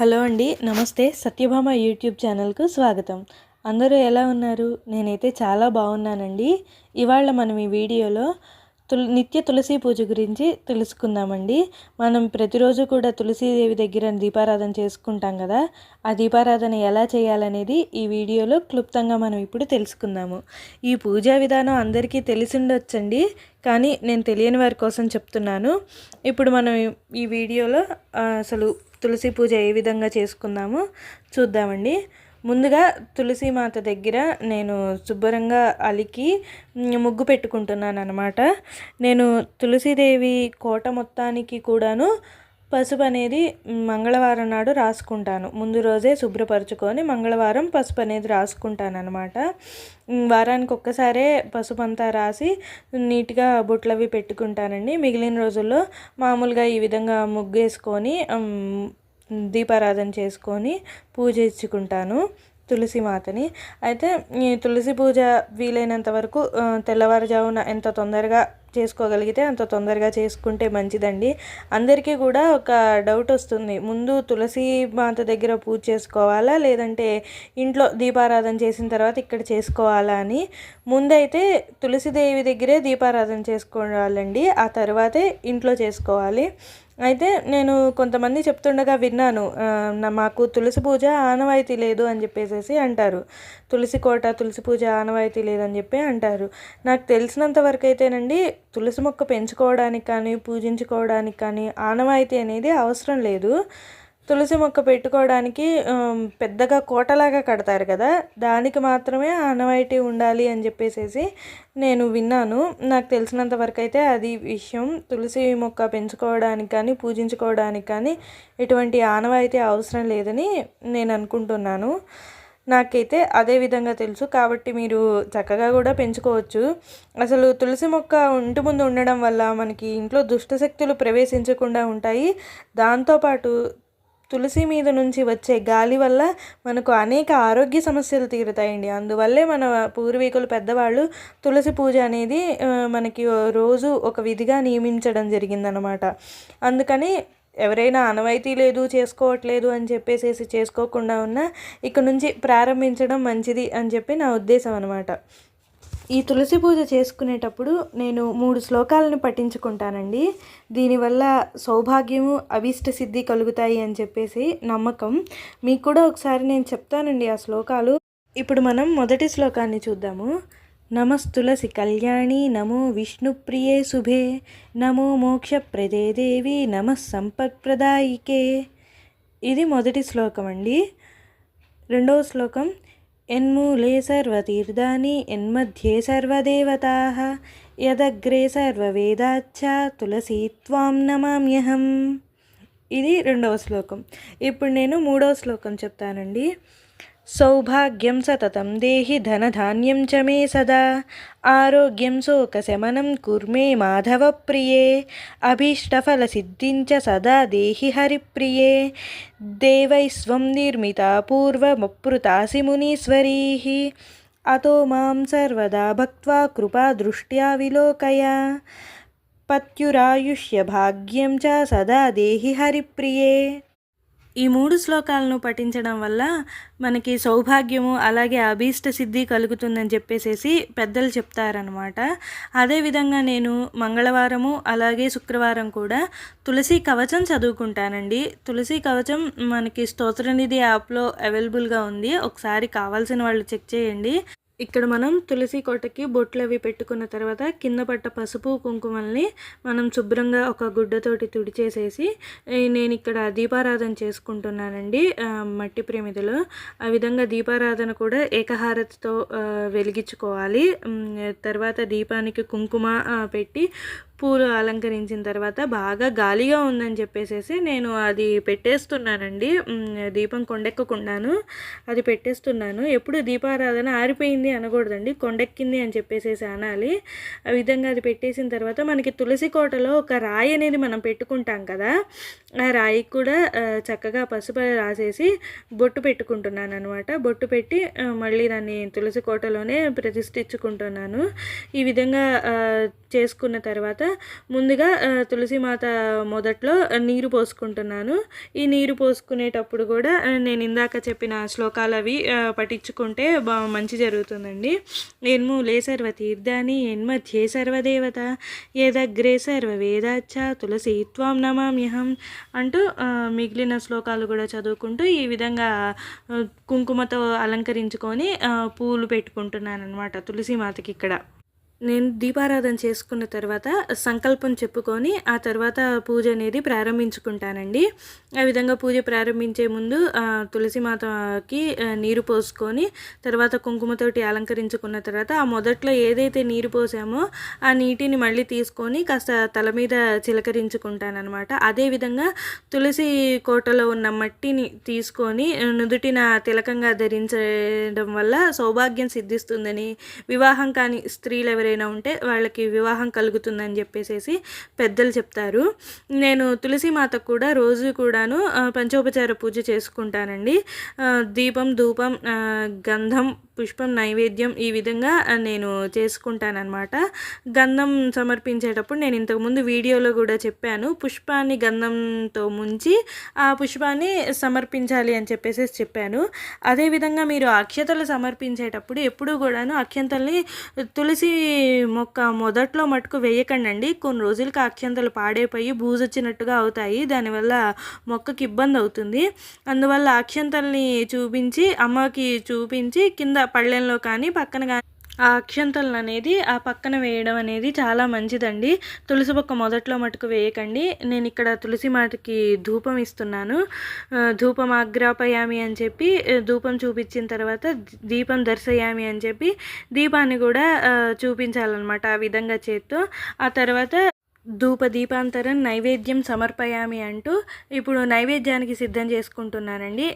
Hello అండి నమస్తే. Satyabhama YouTube ఛానల్కు స్వాగతం. అందరూ ఎలా ఉన్నారు? నేనైతే చాలా బాగున్నానండి. ఇవాళ మనం ఈ వీడియోలో తుల నిత్య తులసి పూజ గురించి తెలుసుకుందామండి. మనం ప్రతిరోజు కూడా తులసీదేవి దగ్గర దీపారాధన చేసుకుంటాం కదా ఆ దీపారాధన ఎలా చేయాలనేది ఈ వీడియోలో క్లుప్తంగా మనం ఇప్పుడు తెలుసుకుందాము. ఈ పూజా విధానం అందరికీ తెలిసిండొచ్చండి కానీ నేను తెలియని వారి కోసం చెప్తున్నాను. ఇప్పుడు మనం ఈ- వీడియోలో అసలు తులసి పూజ ఏ విధంగా చేసుకుందామో చూద్దామండి. ముందుగా తులసి మాత దగ్గర నేను శుభ్రంగా అలికి ముగ్గు పెట్టుకుంటున్నాను అనమాట నేను తులసీదేవి కోట మొత్తానికి కూడాను పసుపు అనేది మంగళవారం నాడు రాసుకుంటాను. ముందు రోజే శుభ్రపరచుకొని మంగళవారం పసుపు అనేది రాసుకుంటాను అనమాట వారానికి ఒక్కసారే పసుపు అంతా రాసి నీట్గా బొట్లు అవి పెట్టుకుంటానండి. మిగిలిన రోజుల్లో మామూలుగా ఈ విధంగా ముగ్గేసుకొని దీపారాధన చేసుకొని పూజ ఇచ్చుకుంటాను. తులసి మాతని. అయితే ఈ తులసి పూజ వీలైనంత వరకు తెల్లవారుజామున ఎంత తొందరగా చేసుకోగలిగితే అంత తొందరగా చేసుకుంటే మంచిదండి. అందరికీ కూడా ఒక డౌట్ వస్తుంది. ముందు తులసి మాత దగ్గర పూజ చేసుకోవాలా? లేదంటే ఇంట్లో దీపారాధన చేసిన తర్వాత ఇక్కడ చేసుకోవాలా అని. ముందైతే తులసిదేవి దగ్గరే దీపారాధన చేసుకోవాలండి. ఆ తర్వాతే ఇంట్లో చేసుకోవాలి. అయితే నేను కొంతమంది చెప్తుండగా విన్నాను మాకు తులసి పూజ ఆనవాయితీ లేదు అని చెప్పేసి అంటారు. తులసి కోట తులసి పూజ ఆనవాయితీ లేదని చెప్పి అంటారు. నాకు తెలిసినంత వరకు అయితేనండి తులసి మొక్క పెంచుకోవడానికి కానీ పూజించుకోవడానికి కానీ ఆనవాయితీ అనేది అవసరం లేదు. తులసి మొక్క పెట్టుకోవడానికి పెద్దగా కోటలాగా కడతారు కదా దానికి మాత్రమే ఆనవాయితీ ఉండాలి అని చెప్పేసేసి నేను విన్నాను. నాకు తెలిసినంత వరకు అయితే అది విషయం తులసి మొక్క పెంచుకోవడానికి కానీ పూజించుకోవడానికి కానీ ఎటువంటి ఆనవాయితీ అవసరం లేదని నేను అనుకుంటున్నాను. నాకైతే అదే విధంగా తెలుసు. కాబట్టి మీరు చక్కగా కూడా పెంచుకోవచ్చు. అసలు తులసి మొక్క ఇంటి ముందు ఉండడం వల్ల మనకి ఇంట్లో దుష్టశక్తులు ప్రవేశించకుండా ఉంటాయి. దాంతోపాటు తులసి మీద నుంచి వచ్చే గాలి వల్ల మనకు అనేక ఆరోగ్య సమస్యలు తీరుతాయండి. అందువల్లే మన పూర్వీకులు పెద్దవాళ్ళు తులసి పూజ అనేది మనకి రోజు ఒక విధిగా నియమించడం జరిగిందనమాట అందుకని ఎవరైనా అనవైతీ లేదు చేసుకోవట్లేదు అని చెప్పేసి చేసుకోకుండా ఉన్నా ఇక నుంచి ప్రారంభించడం మంచిది అని చెప్పి నా ఉద్దేశం అనమాట ఈ తులసి పూజ చేసుకునేటప్పుడు నేను మూడు శ్లోకాలను పఠించుకుంటానండి. దీనివల్ల సౌభాగ్యము అభీష్ట సిద్ధి కలుగుతాయి అని చెప్పేసి నమ్మకం. మీకు కూడా ఒకసారి నేను చెప్తానండి ఆ శ్లోకాలు. ఇప్పుడు మనం మొదటి శ్లోకాన్ని చూద్దాము. నమస్తులసి కళ్యాణి నమో విష్ణుప్రియే శుభే. నమో మోక్షప్రదే దేవి నమ సంపత్ప్రదాయికే. ఇది మొదటి శ్లోకం అండి రెండవ శ్లోకం ఎన్మూలే సర్వతీర్థాని ఎన్మధ్యే సర్వదేవతా యదగ్రే సర్వవేదాచ్చ తులసీ త్వాం నమామ్యహం. ఇది రెండవ శ్లోకం. ఇప్పుడు నేను మూడవ శ్లోకం చెప్తానండి. సౌభాగ్యం సతతం దేహి ధనధాన్యం చ మే సదా ఆరోగ్యం శోకశమనం కుర్మే మాధవ ప్రియే అభీష్టఫలసిద్ధిం చ సదా దేహి హరిప్రియే దేవైస్వం నిర్మిత పూర్వమప్రుతాసి మునీశ్వరీ అతో మాం సర్వదా భక్త్వా కృపా దృష్ట్యా విలోకయ పత్యురాయుష్య భాగ్యం చ సదా దేహి హరిప్రియే ఈ మూడు శ్లోకాలను పఠించడం వల్ల మనకి సౌభాగ్యము అలాగే అభీష్ట సిద్ధి కలుగుతుందని చెప్పేసేసి పెద్దలు చెప్తారనమాట అదేవిధంగా నేను మంగళవారము అలాగే శుక్రవారం కూడా తులసి కవచం చదువుకుంటానండి. తులసి కవచం మనకి స్తోత్రనిధి యాప్లో అవైలబుల్గా ఉంది. ఒకసారి కావాల్సిన వాళ్ళు చెక్ చేయండి. ఇక్కడ మనం తులసి కోటకి బొట్లు అవి పెట్టుకున్న తర్వాత కింద పట్ట పసుపు కుంకుమల్ని మనం శుభ్రంగా ఒక గుడ్డతోటి తుడిచేసేసి నేను ఇక్కడ దీపారాధన చేసుకుంటున్నానండి మట్టి ప్రమిదలో. ఆ విధంగా దీపారాధన కూడా ఏకహారతితో వెలిగించుకోవాలి. తర్వాత దీపానికి కుంకుమ పెట్టి పూలు అలంకరించిన తర్వాత బాగా గాలిగా ఉందని చెప్పేసేసి నేను అది పెట్టేస్తున్నానండి. దీపం కొండెక్కకుండాను అది పెట్టేస్తున్నాను. ఎప్పుడు దీపారాధన ఆరిపోయింది అనకూడదండి. కొండెక్కింది అని చెప్పేసేసి అనాలి. ఆ విధంగా అది పెట్టేసిన తర్వాత మనకి తులసి కోటలో ఒక రాయి అనేది మనం పెట్టుకుంటాం కదా ఆ రాయికి కూడా చక్కగా పసుపు రాసేసి బొట్టు పెట్టుకుంటున్నాను అనమాట బొట్టు పెట్టి మళ్ళీ దాన్ని తులసి కోటలోనే ప్రతిష్ఠించుకుంటున్నాను. ఈ విధంగా చేసుకున్న తర్వాత ముందుగా తులసిమాత తులసి మాత మొదట్లో నీరు పోసుకుంటున్నాను. ఈ నీరు పోసుకునేటప్పుడు కూడా నేను ఇందాక చెప్పిన శ్లోకాలు అవి పఠించుకుంటే బా మంచి జరుగుతుందండి. ఎన్మూలే సర్వ తీర్థాని ఎన్మధ్యే సర్వదేవత ఏదగ్రే సర్వ వేదాచ్చ తులసి త్వం నమామ్యహం అంటూ మిగిలిన శ్లోకాలు కూడా చదువుకుంటూ ఈ విధంగా కుంకుమతో అలంకరించుకొని పూలు పెట్టుకుంటున్నాను అనమాట తులసి మాతకి ఇక్కడ. నేను దీపారాధన చేసుకున్న తర్వాత సంకల్పం చెప్పుకొని ఆ తర్వాత పూజ అనేది ప్రారంభించుకుంటానండి. ఆ విధంగా పూజ ప్రారంభించే ముందు తులసి మాతకి నీరు పోసుకొని తర్వాత కుంకుమతోటి అలంకరించుకున్న తర్వాత ఆ మొదట్లో ఏదైతే నీరు పోసామో ఆ నీటిని మళ్ళీ తీసుకొని కాస్త తల మీద చిలకరించుకుంటానమాట అదేవిధంగా తులసి కోటలో ఉన్న మట్టిని తీసుకొని నుదుటిన తిలకంగా ధరించడం వల్ల సౌభాగ్యం సిద్ధిస్తుందని వివాహం కాని స్త్రీలు ఎవరైనా ఉంటే వాళ్ళకి వివాహం కలుగుతుందని చెప్పేసి పెద్దలు చెప్తారు. నేను తులసి మాత కూడా రోజు కూడాను పంచోపచార పూజ చేసుకుంటానండి. దీపం ధూపం గంధం పుష్పం నైవేద్యం ఈ విధంగా నేను చేసుకుంటానన్నమాట. గంధం సమర్పించేటప్పుడు నేను ఇంతకుముందు వీడియోలో కూడా చెప్పాను పుష్పాన్ని గంధంతో ముంచి ఆ పుష్పాన్ని సమర్పించాలి అని చెప్పేసి చెప్పాను. అదేవిధంగా మీరు అక్షతలు సమర్పించేటప్పుడు ఎప్పుడూ కూడాను అక్షంతల్ని తులసి మొక్క మొదట్లో మటుకు వేయకండి కొన్ని రోజులకి అక్షంతలు పాడైపోయి బూజొచ్చినట్టుగా అవుతాయి దానివల్ల మొక్కకి ఇబ్బంది అవుతుంది. అందువల్ల అక్షంతల్ని చూపించి అమ్మకి చూపించి కింద పళ్ళెంలో కానీ పక్కన కానీ ఆ అక్షంతలను అనేది ఆ పక్కన వేయడం అనేది చాలా మంచిదండి. తులసి మొక్క మొదట్లో మటుకు వేయకండి. నేను ఇక్కడ తులసి మాటకి ధూపం ఇస్తున్నాను. ధూపం ఆగ్రాపయామి అని చెప్పి ధూపం చూపించిన తర్వాత దీపం దర్శయామి అని చెప్పి దీపాన్ని కూడా చూపించాలన్నమాట ఆ విధంగా చేత్తో. ఆ తర్వాత ధూప దీపాంతరం నైవేద్యం సమర్పయామి అంటూ ఇప్పుడు నైవేద్యానికి సిద్ధం చేసుకుంటున్నానండి.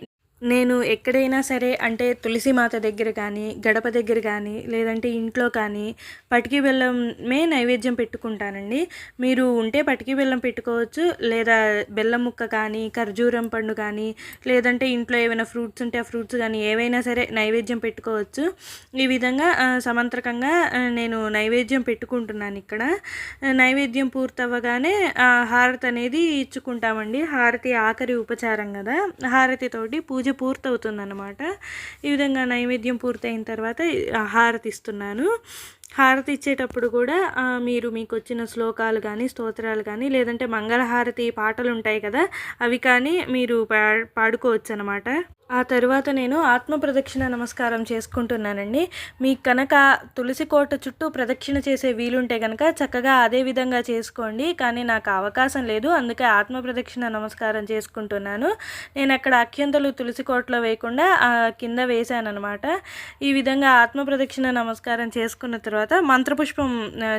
నేను ఎక్కడైనా సరే అంటే తులసి మాత దగ్గర కానీ గడప దగ్గర కానీ లేదంటే ఇంట్లో కానీ పటికి బెల్లమే నైవేద్యం పెట్టుకుంటానండి. మీరు ఉంటే పటికి బెల్లం పెట్టుకోవచ్చు. లేదా బెల్లం ముక్క కానీ ఖర్జూరం పండు కానీ లేదంటే ఇంట్లో ఏమైనా ఫ్రూట్స్ ఉంటే ఆ ఫ్రూట్స్ కానీ ఏవైనా సరే నైవేద్యం పెట్టుకోవచ్చు. ఈ విధంగా ఆ, సమంత్రకంగా నేను నైవేద్యం పెట్టుకుంటున్నాను ఇక్కడ. నైవేద్యం పూర్తవ్వగానే హారతి అనేది ఇచ్చుకుంటామండి. హారతి ఆఖరి ఉపచారం కదా. హారతితోటి పూజ పూర్తవుతుందన్నమాట. ఈ విధంగా నైవేద్యం పూర్తయిన తర్వాత ఆ, హారతి ఇచ్చేటప్పుడు కూడా మీరు మీకు వచ్చిన శ్లోకాలు కానీ స్తోత్రాలు కానీ లేదంటే మంగళహారతి పాటలు ఉంటాయి కదా అవి కానీ మీరు పా పాడుకోవచ్చు అనమాట ఆ తర్వాత నేను ఆత్మ ప్రదక్షిణ నమస్కారం చేసుకుంటున్నానండి. మీకు కనుక తులసి కోట చుట్టూ ప్రదక్షిణ చేసే వీలుంటే కనుక చక్కగా అదే విధంగా చేసుకోండి. కానీ నాకు అవకాశం లేదు అందుకే ఆత్మ ప్రదక్షిణ నమస్కారం చేసుకుంటున్నాను. నేను అక్కడ అక్షంతలు తులసి కోటలో వేయకుండా కింద వేశాను అనమాట ఈ విధంగా ఆత్మ ప్రదక్షిణ నమస్కారం చేసుకున్న తర్వాత తర్వాత మంత్రపుష్పం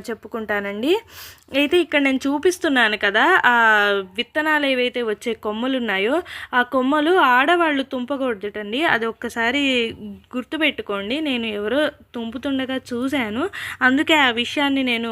చెప్పుకుంటానండి. అయితే ఇక్కడ నేను చూపిస్తున్నాను కదా ఆ విత్తనాలు ఏవైతే వచ్చే కొమ్మలు ఉన్నాయో ఆ కొమ్మలు ఆడవాళ్ళు తుంపకూడదుటండి. అది ఒక్కసారి గుర్తుపెట్టుకోండి. నేను ఎవరో తుంపుతుండగా చూశాను. అందుకే ఆ విషయాన్ని నేను